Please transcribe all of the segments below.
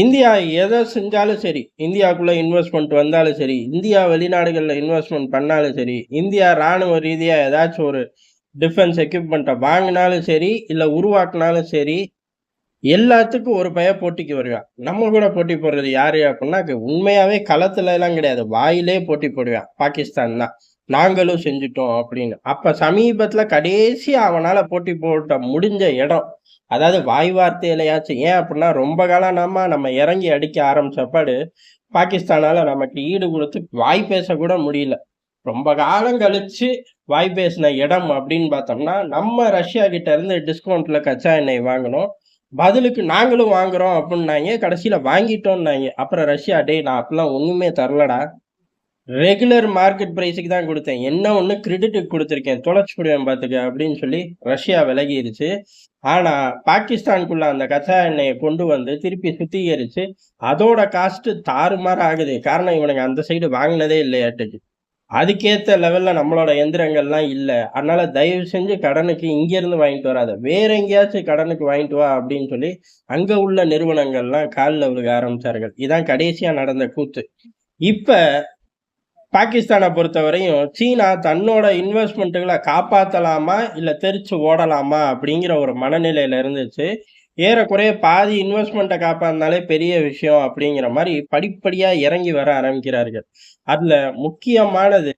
India எதை செஞ்சாலும் சரி இந்தியாவுக்குள்ளே இன்வெஸ்ட்மெண்ட் வந்தாலும் சரி இந்தியா வெளிநாடுகளில் இன்வெஸ்ட்மெண்ட் பண்ணாலும் சரி இந்தியா ராணுவ ரீதியாக ஏதாச்சும் ஒரு டிஃபென்ஸ் எக்யூப்மெண்ட்டை வாங்கினாலும் சரி இல்லை உருவாக்கினாலும் சரி எல்லாத்துக்கும் ஒரு பய போட்டிக்கு வருவான். நம்ம கூட போட்டி போடுறது யாரு அப்படின்னா உண்மையாகவே களத்துல எல்லாம் கிடையாது. வாயிலே போட்டி போடுவான். பாகிஸ்தான் தான். நாங்களும் செஞ்சுட்டோம் அப்படின்னு. அப்போ சமீபத்தில் கடைசி அவனால் போட்டி போட்ட முடிஞ்ச இடம் அதாவது வாய் வார்த்தையிலையாச்சும் ஏன் அப்படின்னா ரொம்ப காலம் நாம நம்ம இறங்கி அடிக்க ஆரம்பிச்சப்பாடு பாகிஸ்தானால நமக்கு ஈடு கொடுத்து வாய் பேசக்கூட முடியல. ரொம்ப காலம் கழிச்சு வாய் பேசின இடம் அப்படின்னு பார்த்தோம்னா நம்ம ரஷ்யா கிட்ட இருந்து டிஸ்கவுண்ட்ல கச்சா எண்ணெய் வாங்கினோம் பதிலுக்கு நாங்களும் வாங்குறோம் அப்படின்னாங்க கடைசியில வாங்கிட்டோம்னாங்க. அப்புறம் ரஷ்யா டேய் நான் அப்பெல்லாம் ஒண்ணுமே தரலடா. ரெகுலர் மார்க்கெட் ப்ரைஸுக்கு தான் கொடுத்தேன். என்ன ஒன்று கிரெடிட்டுக்கு கொடுத்துருக்கேன். தொலைச்சி விடுவேன் பார்த்துக்க அப்படின்னு சொல்லி ரஷ்யா விலகிருச்சு. ஆனால் பாகிஸ்தானுக்குள்ள அந்த கச்சா எண்ணெயை கொண்டு வந்து திருப்பி சுத்திகரித்து அதோட காஸ்ட்டு தாறுமாறு ஆகுது. காரணம் இவனுங்க அந்த சைடு வாங்கினதே இல்லையாட்டுக்கு அதுக்கேற்ற லெவலில் நம்மளோட எந்திரங்கள்லாம் இல்லை. அதனால தயவு செஞ்சு கடனுக்கு இங்கேருந்து வாங்கிட்டு வராத. வேற எங்கேயாச்சும் கடனுக்கு வாங்கிட்டு வா அப்படின்னு சொல்லி அங்கே உள்ள நிறுவனங்கள்லாம் காலில் விழுக ஆரம்பித்தார்கள் இதான் கடைசியாக நடந்த கூத்து. இப்போ பாகிஸ்தானை பொறுத்தவரையும் சீனா தன்னோட இன்வெஸ்ட்மெண்ட்டுகளை காப்பாற்றலாமா இல்லை தெரிச்சு ஓடலாமா அப்படிங்கிற ஒரு மனநிலையில் இருந்துச்சு. ஏறக்குறைய பாதி இன்வெஸ்ட்மெண்ட்டை காப்பாந்தாலே பெரிய விஷயம் அப்படிங்கிற மாதிரி படிப்படியாக இறங்கி வர ஆரம்பிக்கிறார்கள். அதில் முக்கியமானது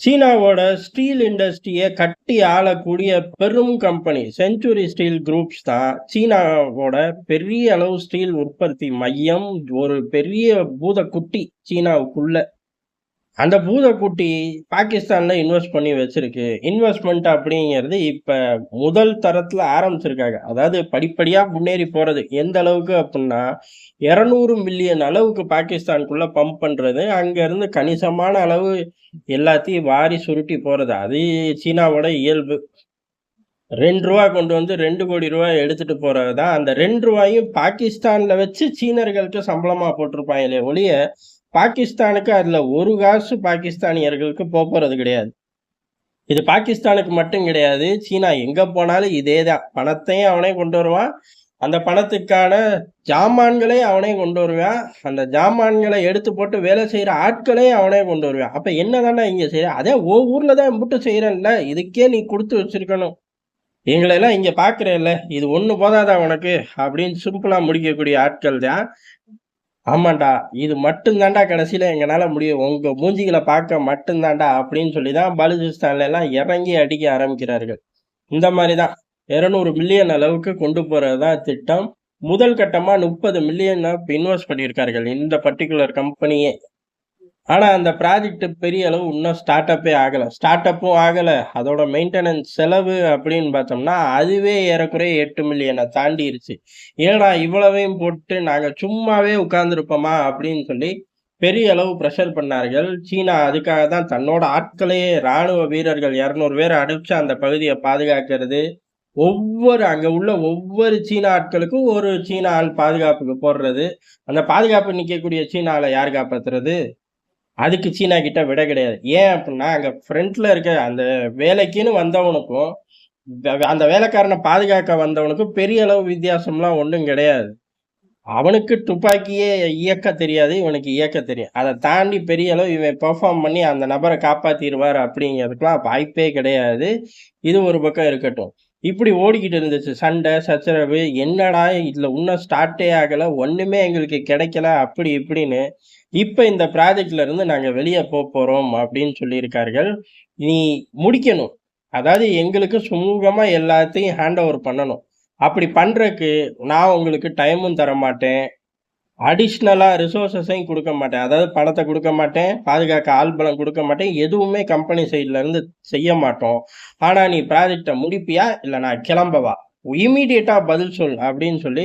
சீனாவோட ஸ்டீல் இண்டஸ்ட்ரியை கட்டி ஆளக்கூடிய பெரும் கம்பெனி செஞ்சுரி ஸ்டீல் குரூப்ஸ் தான். சீனாவோட பெரிய அளவு ஸ்டீல் உற்பத்தி மையம் ஒரு பெரிய பூதக்குட்டி சீனாவுக்குள்ள. அந்த பூதக்குட்டி பாகிஸ்தான்ல இன்வெஸ்ட் பண்ணி வச்சிருக்கு. இன்வெஸ்ட்மெண்ட் அப்படிங்கிறது இப்ப முதல் தரத்துல ஆரம்பிச்சிருக்காங்க. அதாவது படிப்படியா முன்னேறி போறது. எந்த அளவுக்கு அப்படின்னா இரநூறு மில்லியன் அளவுக்கு பாகிஸ்தானுக்குள்ள பம்ப் பண்றது. அங்க இருந்து கணிசமான அளவு எல்லாத்தையும் வாரி சுருட்டி போறது. அது சீனாவோட இயல்பு. ரெண்டு ரூபா கொண்டு வந்து ரெண்டு கோடி ரூபாய் எடுத்துட்டு போறது தான் அந்த ரெண்டு ரூபாயும் பாகிஸ்தான்ல வச்சு சீனர்களுக்கு சம்பளமா போட்டிருப்பாங்களே ஒழிய பாகிஸ்தானுக்கு அதில் ஒரு காசு பாகிஸ்தானியர்களுக்கு போகிறது கிடையாது. இது பாகிஸ்தானுக்கு மட்டும் கிடையாது. சீனா எங்கே போனாலும் இதே தான் பணத்தையும் அவனே கொண்டு வருவான். அந்த பணத்துக்கான ஜாமான்களை அவனே கொண்டு வருவான். அந்த ஜாமான்களை எடுத்து போட்டு வேலை செய்கிற ஆட்களையும் அவனே கொண்டு வருவான். அப்போ என்ன தானே இங்கே செய்ய அதே ஓ ஊரில் தான் முட்டு செய்யறேன்ல இதுக்கே நீ கொடுத்து வச்சிருக்கணும். எங்களெல்லாம் இங்கே பார்க்குறேல்ல இது ஒன்று போதாதா உனக்கு? அப்படின்னு சிம்பிளாக முடிக்கக்கூடிய ஆட்கள் தான் ஆமாண்டா இது மட்டும்தாண்டா கடைசியில் எங்களால் முடியும் உங்கள் மூஞ்சிகளை பார்க்க மட்டும்தாண்டா அப்படின்னு சொல்லி தான் பலுச்சிஸ்தான்லாம் இறங்கி அடிக்க ஆரம்பிக்கிறார்கள். இந்த மாதிரி தான் இரநூறு மில்லியன் அளவுக்கு கொண்டு போகிறது தான் திட்டம். முதல் கட்டமாக முப்பது மில்லியன் இன்வெஸ்ட் பண்ணியிருக்கார்கள். இந்த பர்டிகுலர் கம்பெனியே ஆனால் அந்த ப்ராஜெக்ட் பெரிய அளவு இன்னும் ஸ்டார்ட் அப்பே ஆகலை. ஸ்டார்ட் அப்பும் ஆகலை. அதோட மெயின்டெனன்ஸ் செலவு அப்படின்னு பார்த்தோம்னா அதுவே ஏறக்குறைய எட்டு மில்லியனை தாண்டிருச்சு. ஏன்னா இவ்வளவையும் போட்டு நாங்கள் சும்மாவே உட்கார்ந்துருப்போமா அப்படின்னு சொல்லி பெரிய அளவு ப்ரெஷர் பண்ணார்கள். சீனா அதுக்காக தான் தன்னோட ஆட்களையே ராணுவ வீரர்கள் இரநூறு பேர் அடிச்சு அந்த பகுதியை பாதுகாக்கிறது. ஒவ்வொரு அங்கே உள்ள ஒவ்வொரு சீன ஆட்களுக்கும் ஒரு சீன ஆள் பாதுகாப்புக்கு போடுறது. அந்த பாதுகாப்பு நிற்கக்கூடிய சீனாவில் யார் காப்பாற்றுறது அதுக்கு சீனா கிட்ட விட கிடையாது. ஏன் அப்படின்னா அங்கே ஃப்ரண்ட்ல இருக்க அந்த வேலைக்குன்னு வந்தவனுக்கும் அந்த வேலைக்காரனை பாதுகாக்க வந்தவனுக்கும் பெரிய அளவு வித்தியாசம்லாம் ஒன்றும் கிடையாது. அவனுக்கு துப்பாக்கியே இயக்க தெரியாது இவனுக்கு இயக்க தெரியும் அதை தாண்டி பெரிய அளவு இவன் பெர்ஃபார்ம் பண்ணி அந்த நபரை காப்பாற்றிடுவார் அப்படிங்கிறதுக்கெல்லாம் வாய்ப்பே கிடையாது. இது ஒரு பக்கம் இருக்கட்டும். இப்படி ஓடிக்கிட்டு இருந்துச்சு. சண்டை சச்சரவு என்னடா இதில் இன்னும் ஸ்டார்ட்டே ஆகலை ஒன்றுமே எங்களுக்கு கிடைக்கல அப்படி இப்படின்னு இப்போ இந்த ப்ராஜெக்ட்ல இருந்து நாங்கள் வெளியே போக போகிறோம் அப்படின்னு சொல்லியிருக்கார்கள். நீ முடிக்கணும். அதாவது எங்களுக்கு சுமூகமாக எல்லாத்தையும் ஹேண்ட் ஓவர் பண்ணணும். அப்படி பண்ணுறக்கு நான் உங்களுக்கு டைமும் தர மாட்டேன் அடிஷ்னலாக ரிசோர்ஸஸையும் கொடுக்க மாட்டேன். அதாவது பணத்தை கொடுக்க மாட்டேன். பாதுகாக்க ஆள் பலம் கொடுக்க மாட்டேன். எதுவுமே கம்பெனி சைட்லேருந்து செய்ய மாட்டோம். ஆனால் நீ ப்ராஜெக்டை முடிப்பியா? இல்லை நான் கிளம்பவா? இமீடியட்டாக பதில் சொல் அப்படின்னு சொல்லி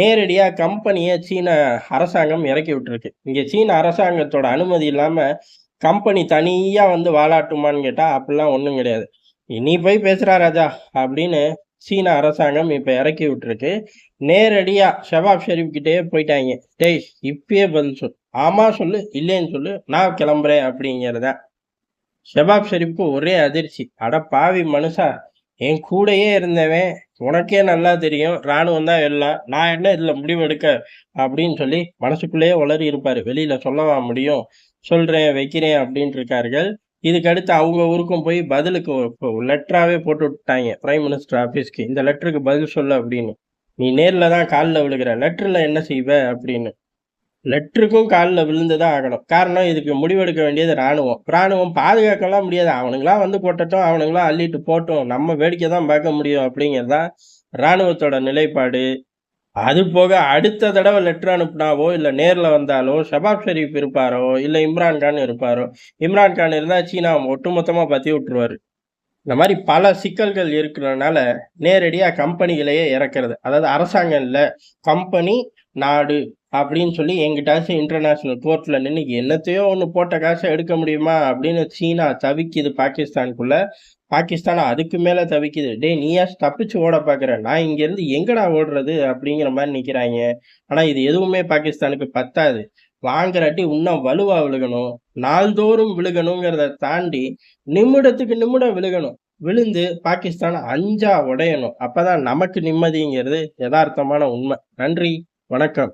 நேரடியாக கம்பெனியை சீன அரசாங்கம் இறக்கி விட்டுருக்கு. இங்கே சீன அரசாங்கத்தோட அனுமதி இல்லாமல் கம்பெனி தனியாக வந்து வாழாட்டுமான்னு கேட்டால் அப்படிலாம் ஒன்றும் கிடையாது. நீ போய் பேசுகிறா ராஜா அப்படின்னு சீன அரசாங்கம் இப்போ இறக்கி விட்டுருக்கு. நேரடியாக ஷபாப் ஷெரீஃக்கிட்டயே போயிட்டாங்க. டேய் இப்பயே பதில் சொல். ஆமாம் சொல்லு இல்லைன்னு சொல்லு நான் கிளம்புறேன் அப்படிங்கிறத. ஷபாப் ஷெரீப்க்கு ஒரே அதிர்ச்சி. அட பாவி மனுஷா என் கூடயே இருந்தவன் உனக்கே நல்லா தெரியும் ராணுவம் தான் எல்லாம். நான் என்ன இதில் முடிவெடுக்க அப்படின்னு சொல்லி மனசுக்குள்ளேயே உளறி இருப்பார். வெளியில் சொல்லவா முடியும்? சொல்கிறேன் வைக்கிறேன் அப்படின்ட்டு இருக்கார்கள். இதுக்கடுத்து அவங்க ஊருக்கும் போய் பதிலுக்கு லெட்டராகவே போட்டு விட்டாங்க பிரைம் மினிஸ்டர் ஆஃபீஸ்க்கு இந்த லெட்டருக்கு பதில் சொல்லு அப்படின்னு. நீ நேரில் தான் காலில் விழுகிற. லெட்டரில் என்ன செய்வ அப்படின்னு. லெட்டருக்கும் காலில் விழுந்து தான் ஆகணும். காரணம் இதுக்கு முடிவெடுக்க வேண்டியது ராணுவம். ராணுவம் பாதுகாக்கலாம் முடியாது. அவனுங்களாம் வந்து போட்டட்டும் அவனுங்களாம் அள்ளிட்டு போட்டோம். நம்ம வேடிக்கை தான் பார்க்க முடியும் அப்படிங்கிறது தான் ராணுவத்தோட நிலைப்பாடு. அது போக அடுத்த தடவை லெட்டர் அனுப்புனாவோ இல்லை நேரில் வந்தாலோ ஷபாப் ஷெரீப் இருப்பாரோ இல்லை இம்ரான் கான் இருப்பாரோ இம்ரான் கான் இருந்தால் சீனா ஒட்டுமொத்தமாக பற்றி விட்டுருவார். இந்த மாதிரி பல சிக்கல்கள் இருக்கிறதுனால நேரடியாக கம்பெனிகளையே இறக்குறது. அதாவது அரசாங்கம் இல்லை கம்பெனி நாடு அப்படின்னு சொல்லி எங்கிட்டாச்சும் இன்டர்நேஷ்னல் கோர்ட்டில் நின்று என்னத்தையோ ஒன்று போட்ட காசை எடுக்க முடியுமா? அப்படின்னு சீனா தவிக்குது பாகிஸ்தானுக்குள்ள பாகிஸ்தான் அதுக்கு மேலே தவிக்குது. டே நீயா தப்பிச்சு ஓட பார்க்குற நான் இங்கேருந்து எங்கடா ஓடுறது? அப்படிங்கிற மாதிரி நிற்கிறாங்க ஆனால் இது எதுவுமே பாகிஸ்தானுக்கு பத்தாது. வாங்குறாட்டி இன்னும் வலுவா விழுகணும். நாள்தோறும் விழுகணுங்கிறத தாண்டி நிமிடத்துக்கு நிமிடம் விழுகணும். விழுந்து பாகிஸ்தான் அஞ்சா உடையணும். அப்பதான் நமக்கு நிம்மதிங்கிறது யதார்த்தமான உண்மை. நன்றி. வணக்கம்.